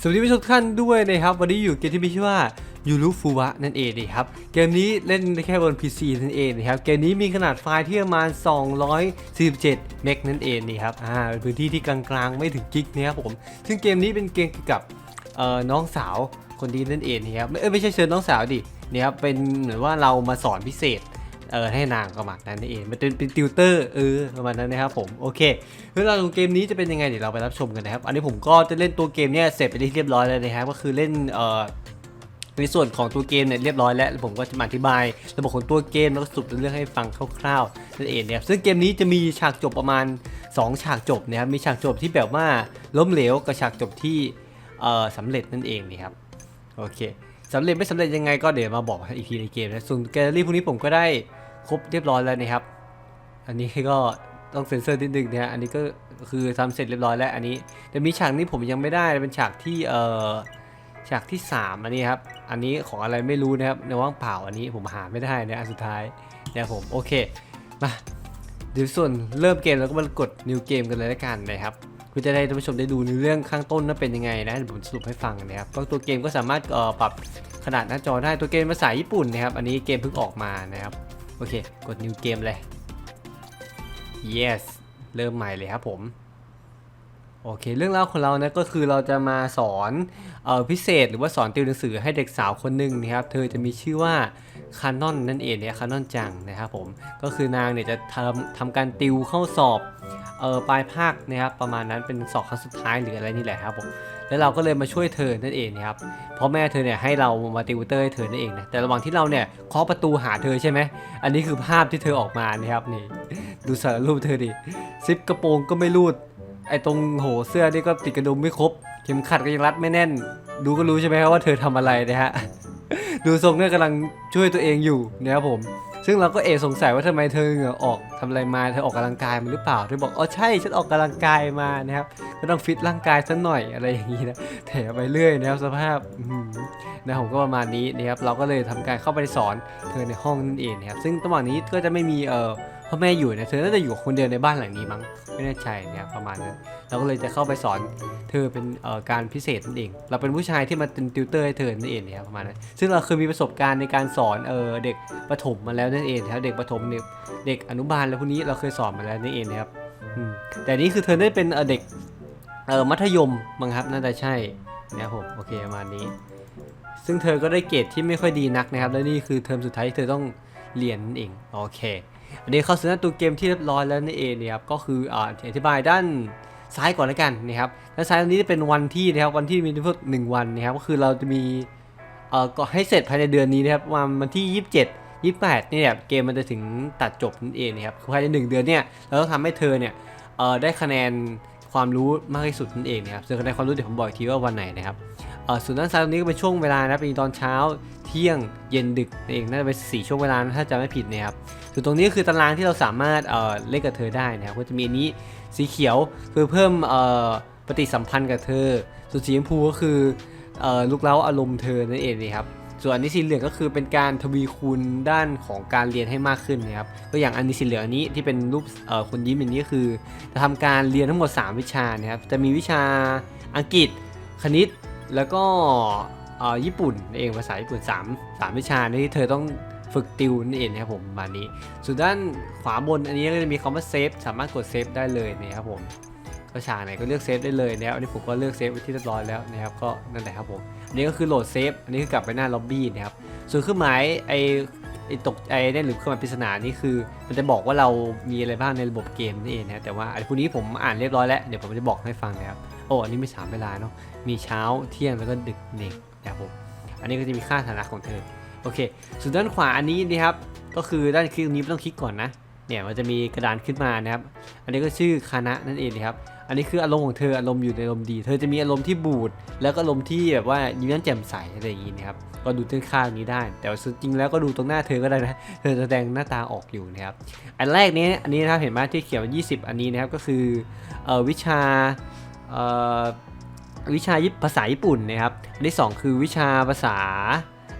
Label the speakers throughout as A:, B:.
A: สวัสดีผู้ชมทุกท่านด้วยนะครับ วันนี้อยู่เกมที่มีชื่อว่ายูรุฟูวะนั่นเองนะครับ เกมนี้เล่นได้แค่บน PC นั่นเองนะครับ เกมนี้มีขนาดไฟล์ที่ประมาณ 247 เมกนั่นเองนี่ครับ อ่า เป็นพื้นที่ที่กลางๆ ไม่ถึงกิกนะครับผม ซึ่งเกมนี้เป็นเกมเกี่ยวกับเอ่อน้องสาวคนดีนั่นเองนะครับไม่ไม่ใช่เชิญน้องสาวดิเนี่ยครับเป็นเหมือนว่าเรามาสอนพิเศษ เออให้นางประมาณนั้นนั่นเองมันเป็นเป็นติวเตอร์เออประมาณนั้นนะครับผมโอเคเรื่องราวของเกมนี้จะเป็นยังไงเดี๋ยวเราไปรับชมกันนะครับ อันนี้ผมก็จะเล่นตัวเกมเนี่ยเสร็จไปเรียบร้อยแล้วนะครับก็คือเล่นเอ่อในส่วนของตัวเกมเนี่ยเรียบร้อยแล้วผมก็จะมาอธิบายระบบของตัวเกมแล้วก็สรุปเรื่องให้ฟังคร่าวๆนั่นเองนะครับซึ่งเกมนี้จะมีฉากจบประมาณ 2 ฉากจบนะครับมีฉากจบที่แบบว่าล้มเหลวกับฉากจบที่สำเร็จนั่นเองนี่ครับโอเคสำเร็จไม่สำเร็จยังไงก็เดี๋ยวมาบอกอีกทีในเกมนะส่วนแกลเลอรี่พวกนี้ผมก็ได้ ครบเรียบร้อยแล้วนะครับ อันนี้ก็ต้องเซ็นเซอร์นิดนึงนะฮะ อันนี้ก็คือทำเสร็จเรียบร้อยแล้ว อันนี้แต่มีฉากนี้ผมยังไม่ได้ เป็นฉากที่เอ่อฉากที่ 3 อันนี้ครับ อันนี้ของอะไรไม่รู้นะครับ ในว่างเปล่าอันนี้ผมหาไม่ได้นะอันสุดท้ายนะผมโอเค มาเดี๋ยวส่วนเริ่มเกมแล้วก็มากด new game กันเลยล้วกันนะครับคุณจะได้ท่านผู้ชมได้ดูในเรื่องข้างต้นว่าเป็นยังไงนะเดี๋ยวผมสรุปให้ฟังนะครับก็ตัวเกมก็สามารถเอ่อปรับขนาดหน้าจอได้ตัวเกมภาษาญี่ปุ่นนะครับ อันนี้เกมเพิ่งออกมานะครับ โอเค กด new game เลย yes เริ่มใหม่เลยครับผม โอเค เรื่องราวของเรานะก็คือเราจะมาสอนเออพิเศษหรือว่าสอนติวหนังสือให้เด็กสาวคนหนึ่งนะครับ เธอจะมีชื่อว่าคานอนนั่นเองเนี่ยคานอนจังนะครับผมก็คือนางเนี่ยจะทำทำการติวเข้าสอบเออปลายภาคนะครับประมาณนั้นเป็นสอบครั้งสุดท้ายหรืออะไรนี่แหละครับผมแล้วเราก็เลยมาช่วยเธอนั่นเองนะครับเพราะแม่เธอเนี่ยให้เรามาติวเตอร์ให้เธอนั่นเองนะแต่ระหว่างที่เราเนี่ยเคาะประตูหาเธอใช่ไหมอันนี้คือภาพที่เธอออกมานะครับนี่ดูสารรูปเธอดิซิปกระโปรงก็ไม่รูด ไอตรงโหเสื้อนี่ก็ติดกระดุมไม่ครบ เข็มขัดก็ยังรัดไม่แน่น ดูก็รู้ใช่ไหมครับว่าเธอทำอะไรนะฮะ ดูทรงเนี่ยกำลังช่วยตัวเองอยู่นะครับผม ซึ่งเราก็เอะสงสัยว่าทำไมเธอเหงื่อออกทำอะไรมาเธอออกกำลังกายมาหรือเปล่า เธอบอกอ๋อใช่ฉันออกกำลังกายมานะครับ ก็ต้องฟิตร่างกายสักหน่อยอะไรอย่างนี้นะ แถไปเรื่อยนะครับสภาพนะผมก็ประมาณนี้นะครับ เราก็เลยทำการเข้าไปสอนเธอในห้องนั่นเองนะครับ ซึ่งระหว่างนี้ก็จะไม่มีเอ่อ พ่อแม่อยู่นะเธอน่าจะอยู่คนเดียวในบ้านหลังนี้มั้งไม่แน่ใจนะครับประมาณนั้นเราก็เลยจะเข้าไปสอนเธอเป็นการพิเศษนั่นเอง เราเป็นผู้ชายที่มาเป็นติวเตอร์ให้เธอนั่นเองนะครับประมาณนั้นซึ่งเราเคยมีประสบการณ์ในการสอนเออเด็กประถมมาแล้วนั่นเองครับเด็กประถมเด็กเด็กอนุบาลแล้วพวกนี้เราเคยสอนมาแล้วนั่นเองนะครับแต่นี่คือเธอได้เป็นเอ่อเด็กเออมัธยมมั้งครับน่าจะใช่นะครับผมโอเคประมาณนี้ ซึ่งเธอก็ได้เกรดที่ไม่ค่อยดีนักนะครับ และนี่คือเทอมสุดท้ายที่เธอต้องเรียนนั่นเองโอเค อันนี้เข้าสู่หน้าตัวเกมที่เรียบร้อยแล้วนั่นเองนะครับก็คืออ่าอธิบายด้านซ้ายก่อนแล้วกันนะครับด้านซ้ายตรงนี้จะเป็นวันที่นะครับวันที่มีทั้งหมดหนึ่งวันนะครับก็คือเราจะมีเอ่อก็ให้เสร็จภายในเดือนนี้นะครับวันวันที่ 27 28เนี่ยเกมมันจะถึงตัดจบนั่นเองนะครับคือภายในหนึ่งเดือนเนี่ยเราต้องทำให้เธอเนี่ยเอ่อได้คะแนน ความรู้มากที่สุดนั่นเองนะครับส่วนคะแนนความรู้เดี๋ยวผมบอกทีว่าวันไหนนะครับส่วนด้านซ้ายตรงนี้ก็เป็นช่วงเวลานะเป็นตอนเช้าเที่ยงเย็นดึกนั่นเองน่าจะเป็นสี่ช่วงเวลาถ้าจะไม่ผิดนะครับส่วนตรงนี้ก็คือตารางที่เราสามารถเอ่อเล่นกับเธอได้นะครับก็จะมีนี้สีเขียวคือเพิ่มเอ่อปฏิสัมพันธ์กับเธอ ส่วนสีชมพูก็คือเอ่อลุกเล้าอารมณ์เธอนั่นเองนะครับ ส่วนอันนี้สีเหลืองก็คือเป็นการทวีคูณด้านของการเรียนให้มากขึ้นนะครับก็อย่างอันนี้สีเหลืองอันนี้ที่เป็นรูปเอ่อคนยิ้มอันนี้คือ จะทำการเรียนทั้งหมด 3 วิชานะครับจะมีวิชาอังกฤษ คณิต แล้วก็ญี่ปุ่นนั่นเองภาษาญี่ปุ่น 3 3 วิชาที่เธอต้องฝึกติวนั่นเองนะครับผมประมาณนี้ส่วนด้านขวาบนอันนี้ก็จะมีคำว่าเซฟสามารถกดเซฟได้เลยนะครับผม ก็ฉากไหนก็เลือกเซฟได้เลยนะครับอันนี้ผมก็เลือกเซฟไว้ที่เรียบร้อยแล้วนะครับก็นั่นแหละครับผมอันนี้ก็คือโหลดเซฟอันนี้คือกลับไปหน้าล็อบบี้นะครับส่วนเครื่องหมายไอไอตกไอเนี่ยหรือเครื่องหมายปริศนานี่คือ มันจะบอกว่าเรามีอะไรบ้างในระบบเกมนี่เองนะแต่ว่าไอันพวกนี้ผมอ่านเรียบร้อยแล้วเดี๋ยวผมจะบอกให้ฟังนะครับโอ้อันนี้มีสามเวลาเนาะมีเช้าเที่ยงแล้วก็ดึกเนงนะครับผมอันนี้ก็จะมีค่าฐานะของเธอโอเคส่วนด้านขวาอันนี้นะครับก็คือด้านคลิกตรงนี้ไม่ต้องคลิกก่อนนะ เนี่ยมันจะมีกระดานขึ้นมานะครับ อันนี้ก็ชื่อคานะนั่นเองนะครับ อันนี้คืออารมณ์ของเธออารมณ์อยู่ในอารมณ์ดี เธอจะมีอารมณ์ที่บูดแล้วก็อารมณ์ที่แบบว่ายิ้มแย้มแจ่มใสอะไรอย่างนี้นะครับ ก็ดูต้นข้างนี้ได้ แต่จริงแล้วก็ดูตรงหน้าเธอก็ได้นะ เธอแสดงหน้าตาออกอยู่นะครับ อันแรกนี้อันนี้นะครับเห็นไหมที่เขียนว่า20 อันนี้นะครับก็คือวิชาวิชาญี่ปุ่นภาษาญี่ปุ่นนะครับ อันที่สองคือวิชาภาษา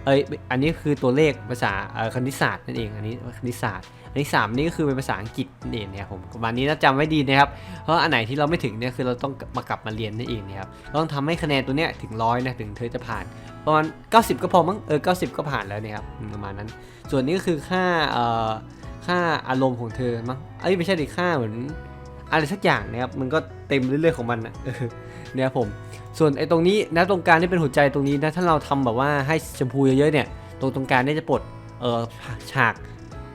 A: อเอ้ยอันนี้คือตัวเลขภาษาคณิตศาสตร์นั่นเองอันนี้คณิตศาสตร์อันที่สามนี่ก็คือเป็นภาษาอังกฤษนั่นเองนะครับผมประมาณนี้นะจำไว้ดีนะครับเพราะอันไหนที่เราไม่ถึงเนี่ยคือเราต้องมากลับมาเรียนนั่นเองนะครับเราต้องทำให้คะแนนตัวเนี้ยถึงร้อยนะถึงเธอจะผ่านประมาณ 90 ก็พอมั้งเออ90 ก็ผ่านแล้วเนี่ยครับประมาณนั้น ส่วนนี้ก็คือค่าเอ่อค่าอารมณ์ของเธอมั้งเอ้ยไม่ใช่ดิค่าเหมือน อะไรสักอย่างนะครับมันก็เต็มเรื่อยๆของมันนะเนี่ยครับผม ส่วนไอ้ตรงนี้นะตรงกลางที่เป็นหัวใจตรงนี้นะถ้าเราทำแบบว่าให้ชมพูเยอะๆเนี่ย ตรงตรงกลางนี่จะปลดเออฉาก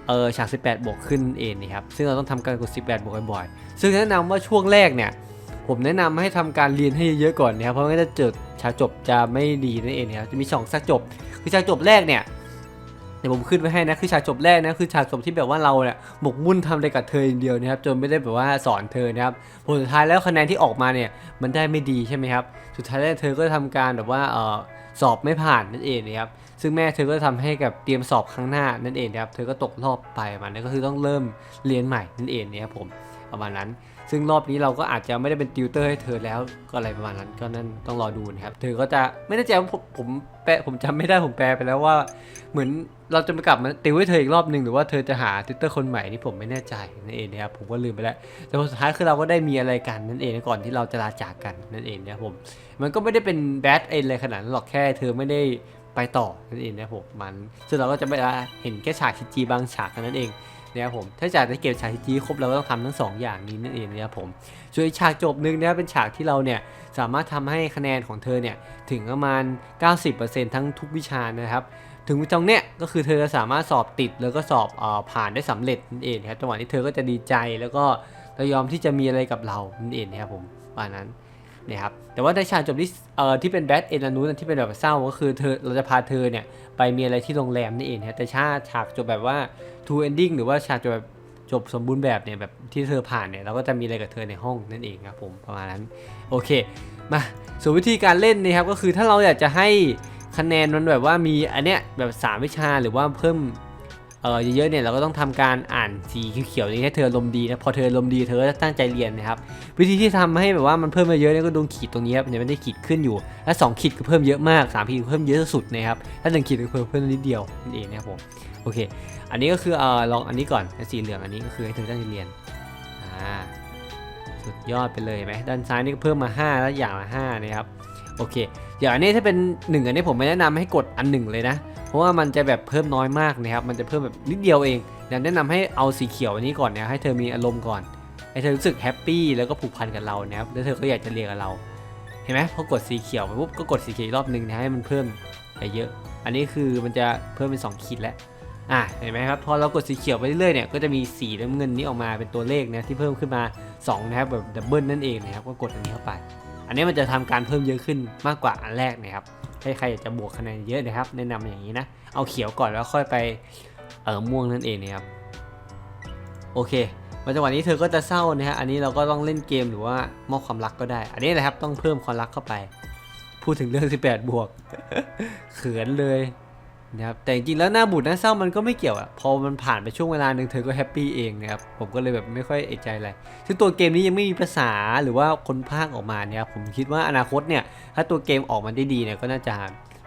A: เออฉาก 18 บวกขึ้นเองนะครับ ซึ่งเราต้องทำการกด 18 บวกบ่อยๆ ซึ่งแนะนำว่าช่วงแรกเนี่ย ผมแนะนำให้ทำการเรียนให้เยอะๆก่อนนะครับ เพราะไม่งั้นจะเจอฉากจบจะไม่ดีนั่นเองนะครับ จะมีสองฉากจบ คือฉากจบแรกเนี่ย ดี๋ยวผมขึ้นไว้ให้นะคือฉากจบแรกนะคือฉากจบที่แบบว่าเราเนี่ยหมกมุ่นทำอะไรกับเธออย่างเดียวนะครับจนไม่ได้แบบว่าสอนเธอนะครับผลสุดท้ายแล้วคะแนนที่ออกมาเนี่ยมันได้ไม่ดีใช่ไหมครับสุดท้ายแล้วเธอก็ทำการแบบว่าเออสอบไม่ผ่านนั่นเองนะครับซึ่งแม่เธอก็ทำให้กับเตรียมสอบครั้งหน้านั่นเองนะครับเธอก็ตกรอบไปมันนั่นก็คือต้องเริ่มเรียนใหม่นั่นเองนะครับผมประมาณนั้น ซึ่งรอบนี้เราก็อาจจะไม่ได้เป็นติวเตอร์ให้เธอแล้วก็อะไรประมาณนั้นก็นั่นต้องรอดูนะครับ เธอก็จะไม่แน่ใจว่าผมแปลผมจำไม่ได้ผมแปลไปแล้วว่า เหมือนเราจะมากลับมาติวให้เธออีกรอบหนึ่งหรือว่าเธอจะหาติวเตอร์คนใหม่นี่ผมไม่แน่ใจนั่นเองนะครับผมก็ลืมไปแล้ว แต่สุดท้ายคือเราก็ได้มีอะไรกันนั่นเองก่อนที่เราจะลาจากกันนั่นเองนะครับผมมันก็ไม่ได้เป็นแบดเอ็นอะไรขนาดนั้นหรอกแค่เธอไม่ได้ไปต่อนั่นเองนะผมมันซึ่งเราก็จะไม่ได้เห็นแค่ฉากชิจีบางฉากเท่านั้นเอง นะครับผมถ้าจากจะเก็บฉากชิจีครบเราก็ต้องทำทั้งสองอย่างนี้นั่นเองนะครับผมส่วนฉากจบหนึ่งนะครับเป็นฉากที่เราเนี่ยสามารถทำให้คะแนนของเธอเนี่ยถึงประมาณ 90%ทั้งทุกวิชานะครับถึงตรงเนี้ยก็คือเธอจะสามารถสอบติดแล้วก็สอบอผ่านได้สำเร็จนั่นเองครับจังหวะนี้เธอก็จะดีใจแล้วก็ยอมที่จะมีอะไรกับเรานั่นเองนะครับผมประมาณนั้น นะครับแต่ว่าในฉากจบที่เอ่อที่เป็นแบทเอ็นอันนู้นที่เป็นแบบเศร้าก็คือเธอเราจะพาเธอเนี่ยไปมีอะไรที่โรงแรมนี่เองนะแต่ฉากฉากจบแบบว่า two ending หรือว่าฉากจบแบบจบสมบูรณ์แบบเนี่ยแบบที่เธอผ่านเนี่ยเราก็จะมีอะไรกับเธอในห้องนั่นเองครับผมประมาณนั้นโอเคมาส่วนวิธีการเล่นนะครับก็คือถ้าเราอยากจะให้คะแนนมันแบบว่ามีอันเนี้ยแบบสามวิชาหรือว่าเพิ่ม เออเยอะๆเนี่ยเราก็ต้องทำการอ่านสีเขียวๆนี้ให้เธอลมดีนะพอเธอลมดีเธอก็จะตั้งใจเรียนนะครับวิธีที่ทำให้แบบว่ามันเพิ่มมาเยอะเนี่ยก็ดูขีดตรงนี้ครับเนี่ยมันได้ขีดขึ้นอยู่ และสองขีดก็เพิ่มเยอะมากสามขีดเพิ่มเยอะสุดนะครับถ้าหนึ่งขีดก็เพิ่มเพิ่มนิดเดียวนั่นเองนะครับผมโอเค อันนี้ก็คือเออลองอันนี้ก่อนสีเหลืองอันนี้ก็คือให้เธอตั้งใจเรียนอ่าสุดยอดไปเลยไหมด้านซ้ายนี่ก็เพิ่มมา 5 แล้วอย่างละ5นะครับโอเคอย่างอันนี้ถ้าเป็น 1 อันนี้ผมไม่แนะนำให้กดอันหนึ่งเลยนะ ราะว่ามันจะแบบเพิ่มน้อยมากนะครับมันจะเพิ่มแบบนิดเดียวเองอยากแนะนำให้เอาสีเขียวอันนี้ก่อนนะให้เธอมีอารมณ์ก่อนให้เธอรู้สึกแฮปปี้แล้วก็ผูกพันกับเรานะครับแล้วเธอก็อยากจะเรียนกับเราเห็นไหมพอกดสีเขียวไปปุ๊บก็กดสีเขียวอีกรอบหนึ่งนะให้มันเพิ่มไปเยอะ อันนี้คือมันจะเพิ่มเป็น 2 ขีดแล้วอะเห็นไหมครับพอเรากดสีเขียวไปเรื่อยๆเนี่ยก็จะมีสีน้ำเงินนี้ออกมาเป็นตัวเลขนะที่เพิ่มขึ้นมา 2 นะครับแบบดับเบิลนั่นเองนะครับก็กดอันนี้เข้าไป อันนี้มันจะทำการเพิ่มเยอะขึ้นมากกว่าอันแรกนะครับ ถ้าใครอยากจะบวกคะแนนเยอะนะครับ แนะนำอย่างนี้นะ เอาเขียวก่อนแล้วค่อยไปเออม่วงนั่นเองนะครับ โอเคมาจังหวะนี้เธอก็จะเศร้านะฮะ อันนี้เราก็ต้องเล่นเกมหรือว่ามอบความรักก็ได้ อันนี้แหละครับต้องเพิ่มความรักเข้าไป พูดถึงเรื่อง 18 บวก เขินเลย นะครับแต่จริงๆแล้วหน้าบูดหน้าเศร้ามันก็ไม่เกี่ยวอะพอมันผ่านไปช่วงเวลาหนึ่งเธอก็แฮปปี้เองนะครับผมก็เลยแบบไม่ค่อยเอะใจอะไรซึ่งตัวเกมนี้ยังไม่มีภาษาหรือว่าคนพากออกมาเนี่ยครับผมคิดว่าอนาคตเนี่ยถ้าตัวเกมออกมาได้ดีเนี่ยก็น่าจะ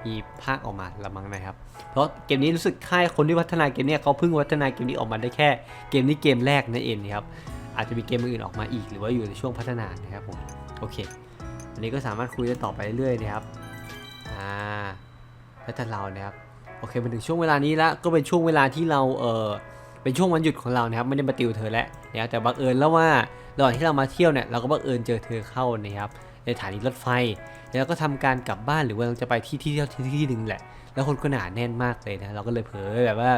A: มีภาคออกมาละมั้งนะครับ เพราะเกมนี้รู้สึกค่ายคนที่พัฒนาเกมเนี่ยเขาเพิ่งพัฒนาเกมนี้ออกมาได้แค่ เกมนี้เกมแรกนั่นเองนะครับอาจจะมีเกมอื่นออกมาอีก หรือว่าอยู่ในช่วงพัฒนานะครับผมโอเคอันนี้ก็สามารถคุยกันต่อไปเรื่อยๆนะครับอ่าแล้วแต่เรานะครับ โอเคมาถึงช่วงเวลานี้แล้วก็เป็นช่วงเวลาที่เราเออเป็นช่วงวันหยุดของเรานะครับไม่ได้มาติวเธอแล้วนะแต่บังเอิญแล้วว่าระหว่างที่เรามาเที่ยวเนี่ยเราก็บังเอิญเจอเธอเข้านะครับในสถานีรถไฟ แล้วก็ทำการกลับบ้านหรือว่าเราจะไปที่ที่เที่ยวที่ที่หนึ่งแหละ แล้วคนก็หนาแน่นมากเลยนะเราก็เลยเผลอแบบว่า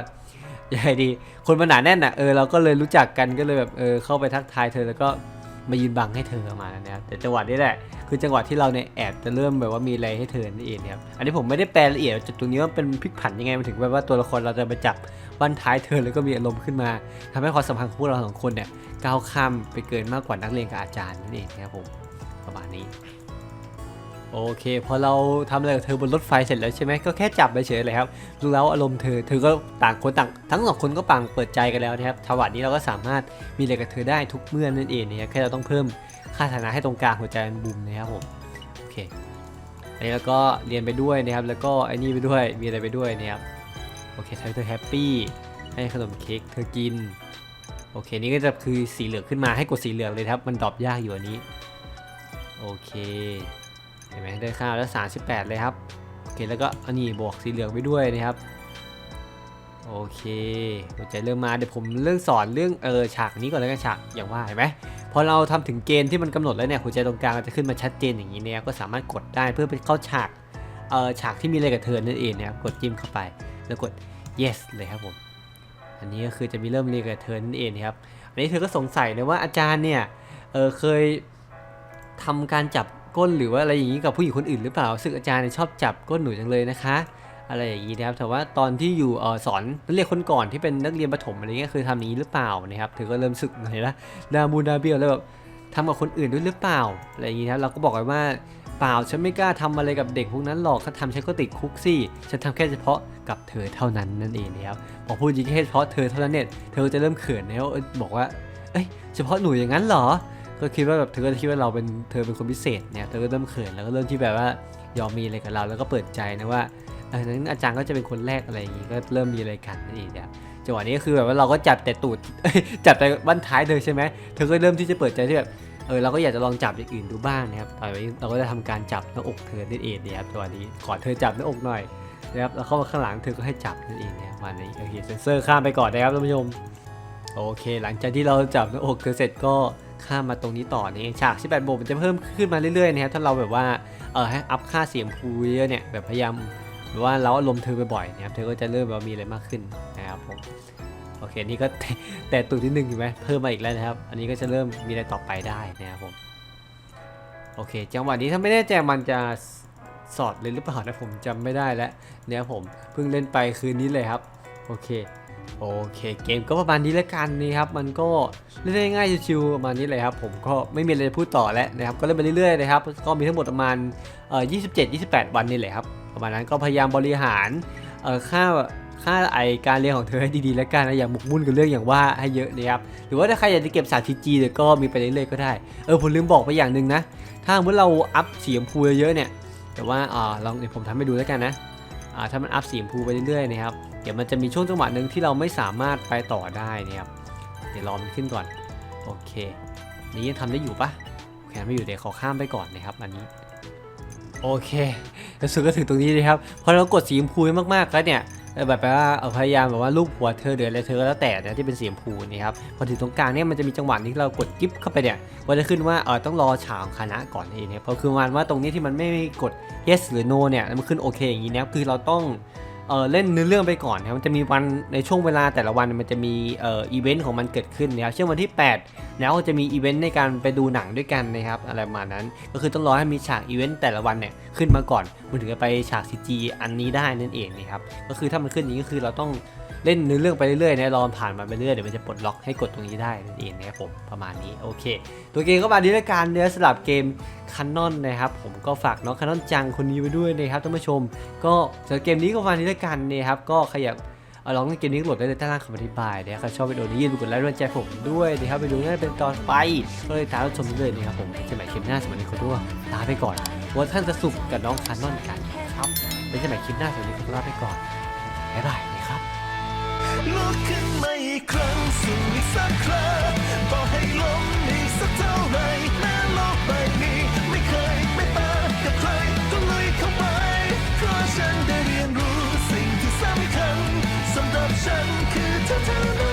A: ยังไงดีคนมันหนาแน่นอะเออเราก็เลยรู้จักกันก็เลยแบบเออเข้าไปทักทายเธอแล้วก็ มายืนบังให้เธอมานะครับแต่จังหวะนี้แหละคือจังหวะที่เราเนี่ยแอบจะเริ่มแบบว่ามีอะไรให้เธอนั่นเองนะครับอันนี้ผมไม่ได้แปลละเอียดจุดตรงนี้ว่าเป็นพลิกผันยังไงมาถึงแบบว่าตัวละครเราจะไปจับบั้นท้ายเธอแล้วก็มีอารมณ์ขึ้นมาทำให้ความสัมพันธ์ของพวกเราสองคนเนี่ยก้าวข้ามไปเกินมากกว่านักเรียนกับอาจารย์นั่นเองนะครับผมประมาณนี้ โอเค พอเราทำอะไรกับเธอบนรถไฟเสร็จแล้วใช่ไหมก็แค่จับไปเฉยเลยครับดูแล้วอารมณ์เธอเธอก็ต่างคนต่างทั้งสองคนก็ปังเปิดใจกันแล้วนะครับทวัดนี้เราก็สามารถมีอะไรกับเธอได้ทุกเมื่อนั่นเองนะครับแค่เราต้องเพิ่มค่าฐานะให้ตรงกลางหัวใจมันบุมนะครับผมโอเคอันนี้แล้วก็เรียนไปด้วยนะครับแล้วก็ไอ้นี่ไปด้วยมีอะไรไปด้วยนะครับโอเคทำให้เธอแฮปปี้ให้ขนมเค้กเธอกินโอเคนี่ก็จะคือสีเหลืองขึ้นมาให้กดสีเหลืองเลยครับมันดรอปยากอยู่อันนี้โอเค เห็นไหมได้ข้าวแล้ว 38 เลยครับ โอเค แล้วก็อันนี้บวกสีเหลืองไปด้วยนะครับ โอเคหัวใจเริ่มมาเดี๋ยวผมเรื่องสอนเรื่องเออฉากนี้ก่อนแล้วกันฉากอย่างว่าเห็นไหมพอเราทำถึงเกณฑ์ที่มันกำหนดแล้วเนี่ยหัวใจตรงกลางจะขึ้นมาชัดเจนอย่างนี้เนี่ยก็สามารถกดได้เพื่อไปเข้าฉากเออฉากที่มีอะไรกับเธอนั่นเองนะครับกดจิ้มเข้าไป แล้วกด yes เลยครับผมอันนี้ก็คือจะมีเริ่มเรียนกับเธอนั่นเองนะครับ อันนี้เธอก็สงสัยเลยว่าอาจารย์เนี่ย เออเคยทำการจับ ก้นหรือว่าอะไรอย่างนี้กับผู้หญิงคนอื่นหรือเปล่าซึ่งอาจารย์ชอบจับก้นหนูจังเลยนะคะ อะไรอย่างนี้นะครับแต่ว่าตอนที่อยู่อสอนนักเรียนคนก่อนที่เป็นนักเรียนประถมอะไรเงี้ยเคยทำอย่างนี้หรือเปล่านะครับเธอก็เริ่มสึกหน่อยละดามูดาเบียแล้วแบบทำกับคนอื่นด้วยหรือเปล่าอะไรอย่างนี้นะเราก็บอกไปว่าเปล่าฉันไม่กล้าทำอะไรกับเด็กพวกนั้นหรอกถ้าทำฉันก็ติดคุกสิฉันทำแค่เฉพาะกับเธอเท่านั้นนั่นเองนะครับพอพูดจริงแค่เฉพาะเธอเท่านั้นเนี่ยเธอจะเริ่มเขินแล้วบอกว่า เอ้ยเฉพาะหนูอย่างนั้นเหรอ ก็คิดว่าแบบเธอก็คิดว่าเราเป็นเธอเป็นคนพิเศษเนี่ยเธอก็เริ่มเขินแล้วก็เริ่มที่แบบว่ายอมมีอะไรกับเราแล้วก็เปิดใจนะว่าออนั้นอาจารย์ก็จะเป็นคนแรกอะไรอย่างงี้ก็เริ่มมีอะไรกันนั่นเองนะครับจังหวะนี้ก็คือแบบว่าเราก็จับแต่ตูดจับแต่บั้นท้ายเธอใช่ไหมเธอก็เริ่มที่จะเปิดใจที่แบบเออเราก็อยากจะลองจับอย่างอื่นดูบ้างนะครับต่อไปนี้เราก็จะทำการจับหน้าอกเธอนั่นเองนะครับจังหวะนี้ขอเธอจับหน้าอกหน่อยนะครับแล้วเข้ามาข้างหลังเธอก็ให้จับนั่นเองนะครับวันนี้โอเคเซนเซอร์ข้ามไปก่อนนะครับท่านผู้ชมโอเค หลังจากที่เราจับหน้าอกเธอเสร็จก็ ข้ามมาตรงนี้ต่อนี่ฉาก18โบกมันจะเพิ่มขึ้นมาเรื่อยๆนะครับถ้าเราแบบว่าเออให้อัพค่าเสียงพูเยอะเนี่ยแบบพยายามหรือว่าเราอารมณ์เธอบ่อยๆนะครับเธอก็จะเริ่มแบบมีอะไรมากขึ้นนะครับผมโอเคนี่ก็แต่ตูดที่หนึ่งเห็นไหมเพิ่มมาอีกแล้วนะครับ อันนี้ก็จะเริ่มมีอะไรต่อไปได้นะครับผมโอเค จังหวะนี้ถ้าไม่แน่ใจมันจะสอดเลยหรือเปล่านะผมจำไม่ได้แล้วเนี่ยผมเพิ่งเล่นไปคืนนี้เลยครับ โอเค โอเคเกมก็ประมาณนี้แล้วกันนี่ครับมันก็เล่นได้ง่ายชิวๆประมาณนี้เลยครับผมก็ไม่มีอะไรพูดต่อแล้วนะครับก็เล่นไปเรื่อยๆนะครับก็มีทั้งหมดประมาณเอ่อ27-28 วันนี่แหละครับประมาณนั้นก็พยายามบริหารเอ่อค่าค่าไอการเรียนของเธอให้ดีๆแล้วกันนะอย่าหมกมุ่นกับเรื่องอย่างว่าให้เยอะนะครับหรือว่าถ้าใครอยากจะเก็บสารทีจีเนี่ยก็มีไปเรื่อยๆก็ได้เออผมลืมบอกไปอย่างหนึ่งนะ ถ้าสมมติเราอัพสีชมพูเยอะๆเนี่ยแต่ว่าอ่าลองเดี๋ยวผมทำให้ดูแล้วกันนะอ่าถ้ามันอัพสีชมพูไปเรื่อยๆนะครับ เดี๋ยวมันจะมีช่วงจังหวะหนึ่งที่เราไม่สามารถไปต่อได้นะครับ เดี๋ยวรอมันขึ้นก่อน โอเค นี่ยังทำได้อยู่ปะโอเคไม่อยู่เดี๋ยวขอข้ามไปก่อนนะครับ อันนี้ โอเคแล้วสุดก็ถึงตรงนี้เลยครับ พอเรากดสีชมพูมากๆแล้วเนี่ยเออแบบว่าเออพยายามแบบว่าลูกหัวเธอเดืออะไรเธอก็แล้วแต่นะที่เป็นสีชมพูนี่ครับพอถึงตรงกลางเนี่ยมันจะมีจังหวะที่เรากดกิ๊บเข้าไปเนี่ยมันจะขึ้นว่าเออต้องรอฉากคณะก่อนนี่เนี่ยเพราะคือมันว่าตรงนี้ที่มันไม่กด yes หรือ no เนี่ยมันขึ้นโอเคอย่างนี้นะครับคือเราต้อง เออเล่นเนื้อเรื่องไปก่อนนะครับมันจะมีวันในช่วงเวลาแต่ละวันมันจะมีเอ่ออีเวนต์ของมันเกิดขึ้นนะครับเช่นวันที่ 8 แล้วก็จะมีอีเวนต์ในการไปดูหนังด้วยกันนะครับอะไรประมาณนั้น ก็คือต้องรอให้มีฉากอีเวนต์แต่ละวันเนี่ยขึ้นมาก่อนมันถึงจะไปฉาก CG อันนี้ได้นั่นเองนะครับก็คือถ้ามันขึ้นอย่างนี้ก็คือเราต้อง เล่นเนื้อเรื่องไปเรื่อยๆนะรอมันผ่านมาไปเรื่อยเดี๋ยวมันจะปลดล็อกให้กดตรงนี้ได้นั่นเองนะครับผมประมาณนี้โอเค ตัวเกมก็มาดีด้วกันเนื้อสลับเกมคันนอนนะครับผมก็ฝากน้องคันนอนจังคนนี้ไว้ด้วยนะครับท่านผู้ชม ก็สำหรับเกมนี้ก็มาณนี้ด้วกันนะครับก็ใครอยากเอาลองเล่นเกมนี้ก็โหลดได้เลยใต้ล่างคำอธิบายนะครับใครชอบวิดีโอนี้อย่าลืมกดไลค์ด้วยใจผมด้วยนะครับไปดูง่าเป็นตอนไปก็เลยตามรับชมเลยนะครับผมเจอกันใหมคลิปหน้าสวัสดีคนด้วยลาไปก่อนว่าท่านจะสุขกับน้องคันนอนกันครับเป็นเจอกันใหมคลิปหน้าสวัสดีคนลาไปก่อนบ๊ายบายนะครับ
B: ลุกขึ้นมาครั้งสู้สักครั้งต่อให้ล้มอีกสักเท่าไรแม้โลกใบนี้ไม่เคยไม่ปะกับใครก็ลุยเข้าไปเพราะฉันได้เรียนรู้สิ่งที่สำคัญสำหรับฉันคือเธอเท่